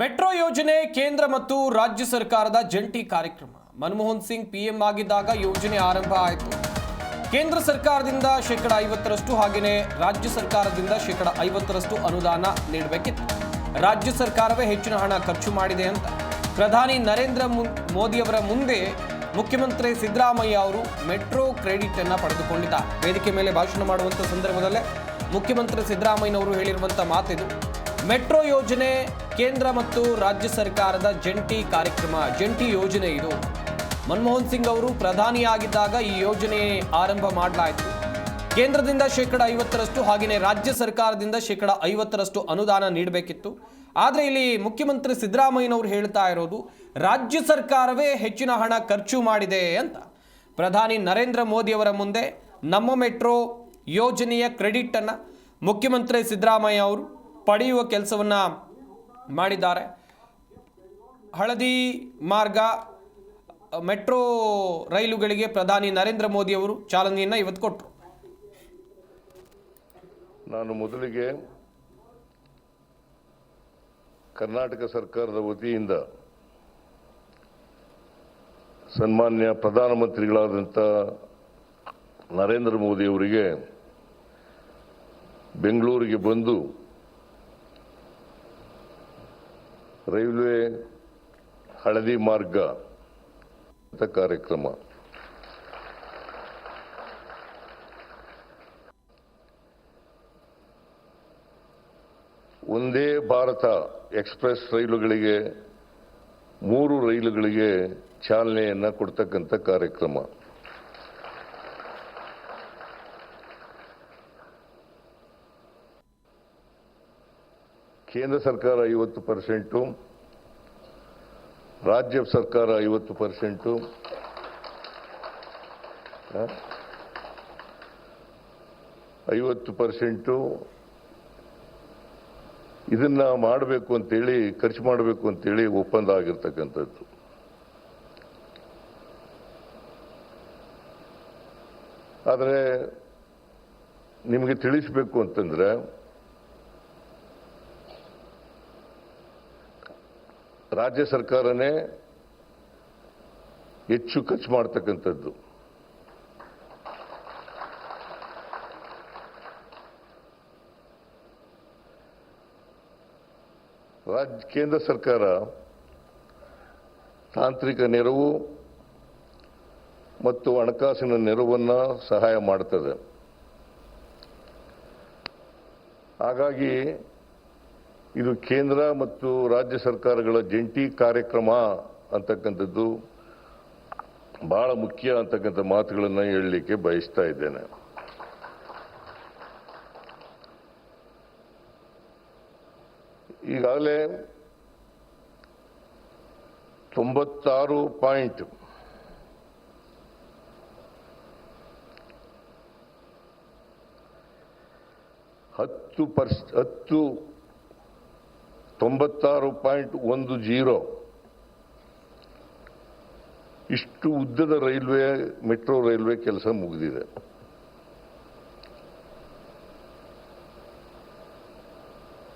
Metro ಯೋಜನೆ ಕೇಂದ್ರ ಮತ್ತು ರಾಜ್ಯ ಸರ್ಕಾರದ ಜಂಟಿ ಕಾರ್ಯಕ್ರಮ. ಮನಮೋಹನ್ ಸಿಂಗ್ ಪಿಎಂ ಆಗಿದ್ದಾಗ ಯೋಜನೆ ಆರಂಭ ಆಯಿತು. ಕೇಂದ್ರ ಸರ್ಕಾರದಿಂದ ಶೇಕಡ ಐವತ್ತರಷ್ಟು ಹಾಗೆಯೇ ರಾಜ್ಯ ಸರ್ಕಾರದಿಂದ ಶೇಕಡ ಐವತ್ತರಷ್ಟು ಅನುದಾನ ನೀಡಬೇಕಿತ್ತು. ರಾಜ್ಯ ಸರ್ಕಾರವೇ ಹೆಚ್ಚಿನ ಹಣ ಖರ್ಚು ಮಾಡಿದೆ ಅಂತ. ಪ್ರಧಾನಿ ನರೇಂದ್ರ ಮೋದಿಯವರ ಮುಂದೆ ಮುಖ್ಯಮಂತ್ರಿ ಸಿದ್ದರಾಮಯ್ಯ ಅವರು ಮೆಟ್ರೋ ಕ್ರೆಡಿಟ್ ಅನ್ನು ಪಡೆದುಕೊಂಡಿದ್ದಾರೆ. ವೇದಿಕೆ ಮೇಲೆ ಭಾಷಣ ಮಾಡುವಂತ ಸಂದರ್ಭದಲ್ಲೇ ಮುಖ್ಯಮಂತ್ರಿ ಸಿದ್ದರಾಮಯ್ಯನವರು ಹೇಳಿರುವಂಥ ಮಾತಿದು, ಮೆಟ್ರೋ ಯೋಜನೆ ಕೇಂದ್ರ ಮತ್ತು ರಾಜ್ಯ ಸರ್ಕಾರದ ಜಂಟಿ ಕಾರ್ಯಕ್ರಮ, ಜಂಟಿ ಯೋಜನೆ ಇದು. ಮನಮೋಹನ್ ಸಿಂಗ್ ಅವರು ಪ್ರಧಾನಿಯಾಗಿದ್ದಾಗ ಈ ಯೋಜನೆ ಆರಂಭ ಮಾಡಲಾಯಿತು. ಕೇಂದ್ರದಿಂದ ಶೇಕಡ ಐವತ್ತರಷ್ಟು ಹಾಗೆಯೇ ರಾಜ್ಯ ಸರ್ಕಾರದಿಂದ ಶೇಕಡ ಐವತ್ತರಷ್ಟು ಅನುದಾನ ನೀಡಬೇಕಿತ್ತು. ಆದರೆ ಇಲ್ಲಿ ಮುಖ್ಯಮಂತ್ರಿ ಸಿದ್ದರಾಮಯ್ಯನವರು ಹೇಳ್ತಾ ಇರೋದು, ರಾಜ್ಯ ಸರ್ಕಾರವೇ ಹೆಚ್ಚಿನ ಹಣ ಖರ್ಚು ಮಾಡಿದೆ ಅಂತ. ಪ್ರಧಾನಿ ನರೇಂದ್ರ ಮೋದಿಯವರ ಮುಂದೆ ನಮ್ಮ ಮೆಟ್ರೋ ಯೋಜನೆಯ ಕ್ರೆಡಿಟನ್ನು ಮುಖ್ಯಮಂತ್ರಿ ಸಿದ್ದರಾಮಯ್ಯ ಅವರು ಪಡೆಯುವ ಕೆಲಸವನ್ನ ಮಾಡಿದ್ದಾರೆ. ಹಳದಿ ಮಾರ್ಗ, ಮೆಟ್ರೋ ರೈಲುಗಳಿಗೆ ಪ್ರಧಾನಿ ನರೇಂದ್ರ ಮೋದಿ ಅವರು ಚಾಲನೆಯನ್ನು ಇವತ್ತು ಕೊಟ್ಟರು ನಾನು ಮೊದಲಿಗೆ ಕರ್ನಾಟಕ ಸರ್ಕಾರದ ವತಿಯಿಂದ ಸನ್ಮಾನ್ಯ ಪ್ರಧಾನಮಂತ್ರಿಗಳಾದಂಥ ನರೇಂದ್ರ ಮೋದಿ ಅವರಿಗೆ ಬೆಂಗಳೂರಿಗೆ ಬಂದು ರೈಲ್ವೆ ಹಳದಿ ಮಾರ್ಗ ಕಾರ್ಯಕ್ರಮ. ಒಂದೇ ಭಾರತ ಎಕ್ಸ್ಪ್ರೆಸ್ ರೈಲುಗಳಿಗೆ ಮೂರು ರೈಲುಗಳಿಗೆ ಚಾಲನೆಯನ್ನು ಕೊಡ್ತಕ್ಕಂಥ ಕಾರ್ಯಕ್ರಮ. ಕೇಂದ್ರ ಸರ್ಕಾರ ಐವತ್ತು ಪರ್ಸೆಂಟು, ರಾಜ್ಯ ಸರ್ಕಾರ ಐವತ್ತು ಪರ್ಸೆಂಟು ಐವತ್ತು ಪರ್ಸೆಂಟು. ಇದನ್ನ ಮಾಡಬೇಕು ಅಂತೇಳಿ, ಖರ್ಚು ಮಾಡಬೇಕು ಅಂತೇಳಿ ಒಪ್ಪಂದ ಆಗಿರ್ತಕ್ಕಂಥದ್ದು. ಆದರೆ, ನಿಮಗೆ ತಿಳಿಸಬೇಕು ಅಂತಂದ್ರೆ ರಾಜ್ಯ ಸರ್ಕಾರನೇ ಹೆಚ್ಚು ಖರ್ಚು ಮಾಡ್ತಕ್ಕಂಥದ್ದು. ರಾಜ್ಯ ಕೇಂದ್ರ ಸರ್ಕಾರ ತಾಂತ್ರಿಕ ನೆರವು ಮತ್ತು ಹಣಕಾಸಿನ ನೆರವನ್ನು ಸಹಾಯ ಮಾಡ್ತದೆ. ಹಾಗಾಗಿ ಇದು ಕೇಂದ್ರ ಮತ್ತು ರಾಜ್ಯ ಸರ್ಕಾರಗಳ ಜಂಟಿ ಕಾರ್ಯಕ್ರಮ ಅಂತಕ್ಕಂಥದ್ದು. ಬಹಳ ಮುಖ್ಯ ಅಂತಕ್ಕಂಥ ಮಾತುಗಳನ್ನು ಹೇಳಲಿಕ್ಕೆ ಬಯಸ್ತಾ ಇದ್ದೇನೆ. ಈಗಾಗಲೇ ತೊಂಬತ್ತಾರು ಪಾಯಿಂಟ್ ಹತ್ತು ಪರ್ಸ್ ಹತ್ತು ತೊಂಬತ್ತಾರು ಪಾಯಿಂಟ್ ಒಂದು ಜೀರೋ. ಇಷ್ಟು ಉದ್ದದ ರೈಲ್ವೆ, ಮೆಟ್ರೋ ರೈಲ್ವೆ ಕೆಲಸ ಮುಗಿದಿದೆ.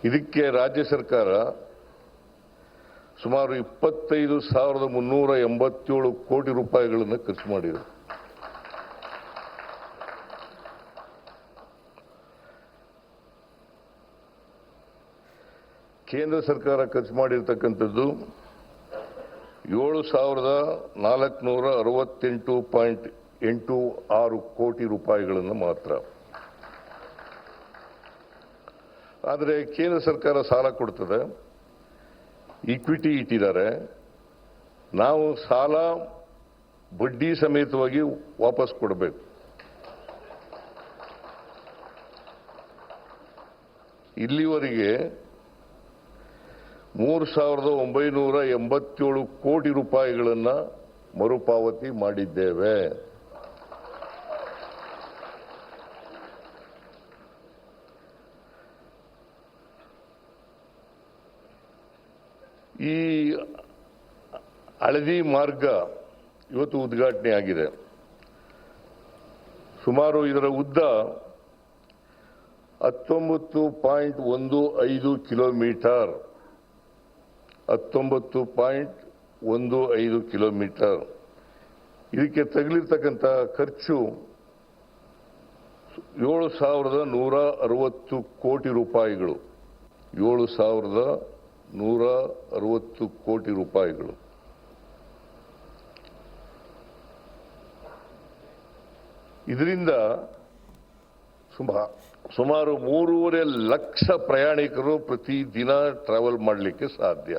ಇದಕ್ಕೆ ರಾಜ್ಯ ಸರ್ಕಾರ ಸುಮಾರು ಇಪ್ಪತ್ತೈದು ಸಾವಿರದ ಮುನ್ನೂರ ಎಂಬತ್ತೇಳು ಕೋಟಿ ರೂಪಾಯಿಗಳನ್ನು ಖರ್ಚು ಮಾಡಿದೆ. ಕೇಂದ್ರ ಸರ್ಕಾರ ಖರ್ಚು ಮಾಡಿರ್ತಕ್ಕಂಥದ್ದು ಏಳು ಸಾವಿರದ ನಾಲ್ಕುನೂರ ಅರವತ್ತೆಂಟು ಪಾಯಿಂಟ್ ಎಂಟು ಆರು ಕೋಟಿ ರೂಪಾಯಿಗಳನ್ನು ಮಾತ್ರ. ಆದರೆ ಕೇಂದ್ರ ಸರ್ಕಾರ ಸಾಲ ಕೊಡ್ತದೆ. ಇಕ್ವಿಟಿ ಇಟ್ಟಿದ್ದಾರೆ. ನಾವು ಸಾಲ ಬಡ್ಡಿ ಸಮೇತವಾಗಿ ವಾಪಸ್ ಕೊಡಬೇಕು. ಇಲ್ಲಿವರೆಗೆ ಮೂರು ಸಾವಿರದ ಒಂಬೈನೂರ ಎಂಬತ್ತೇಳು ಕೋಟಿ ರೂಪಾಯಿಗಳನ್ನು ಮರುಪಾವತಿ ಮಾಡಿದ್ದೇವೆ. ಈ ಹಳದಿ ಮಾರ್ಗ ಇವತ್ತು ಉದ್ಘಾಟನೆ ಆಗಿದೆ. ಸುಮಾರು ಇದರ ಉದ್ದ ಹತ್ತೊಂಬತ್ತು ಪಾಯಿಂಟ್ ಒಂದು ಐದು ಕಿಲೋಮೀಟರ್. ಹತ್ತೊಂಬತ್ತು ಪಾಯಿಂಟ್ ಒಂದು ಐದು ಕಿಲೋಮೀಟರ್. ಇದಕ್ಕೆ ತಗಲಿರ್ತಕ್ಕಂಥ ಖರ್ಚು ಏಳು ಸಾವಿರದ ನೂರ ಅರವತ್ತು ಕೋಟಿ ರೂಪಾಯಿಗಳು. ಏಳು ಸಾವಿರದ ನೂರ ಅರವತ್ತು ಕೋಟಿ ರೂಪಾಯಿಗಳು. ಇದರಿಂದ ಸುಮಾ, ಸುಮಾರು ಮೂರುವರೆ ಲಕ್ಷ ಪ್ರಯಾಣಿಕರು ಪ್ರತಿ ದಿನ ಟ್ರಾವೆಲ್ ಮಾಡಲಿಕ್ಕೆ ಸಾಧ್ಯ.